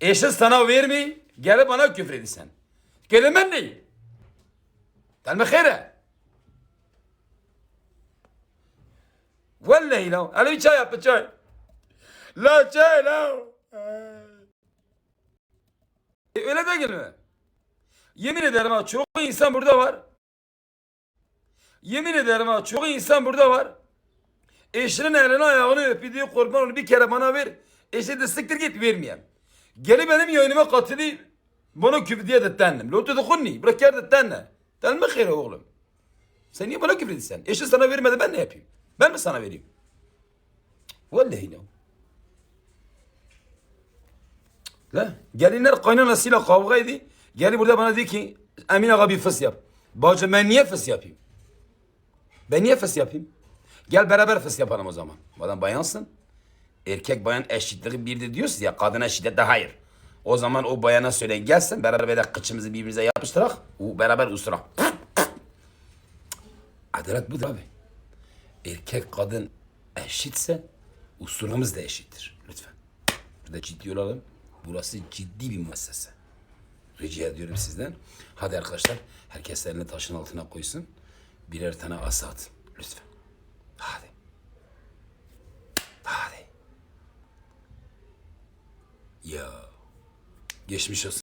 Eşin sana vermeyi, gelip bana küfür edilsen. Kelimen ne? Telme khire. Vallahi la. Hele bir çay yap bir çay. La çay la. E, öyle değil mi? Yemin ederim ha çok insan burada var. Yemin ederim ha çok insan burada var. Eşinin elini ayağını öp diyor kurban onu bir kere bana ver. Eşi de siktir git vermeyeyim. Geli benim yayınıma katılıyor. Bana küfür diye de tendim. Lo tutukunni. Bırak yer de tenne. Tenme khire oğlum. Sen niye bana küfür ediyorsun? Eşi sana vermedi ben ne yapayım? Ben mi sana vereyim? Vallahi no. La gelinler kaynanasıyla kavga ediyor. Geli burada bana diyor ki Emin ağa bir fıs yap. Bacım ben niye fıs yapayım? Ben niye fıs yapayım? Gel beraber fıs yapalım o zaman. Madem bayansın. Erkek bayan eşitliği birdir diyorsun ya kadına şiddete hayır. O zaman o bayana söyleyin gelsin beraber böyle kıçımızı birbirimize yapıştırak o beraber usurak. Adalet budur abi. Erkek kadın eşitse usulümüz de eşittir. Lütfen. Burada ciddi olalım. Burası ciddi bir müessese. Rica ediyorum sizden. Hadi arkadaşlar herkes elini taşın altına koysun. Birer tane asa. Lütfen. Hadi. Hadi. Ya. Geçmiş olsun.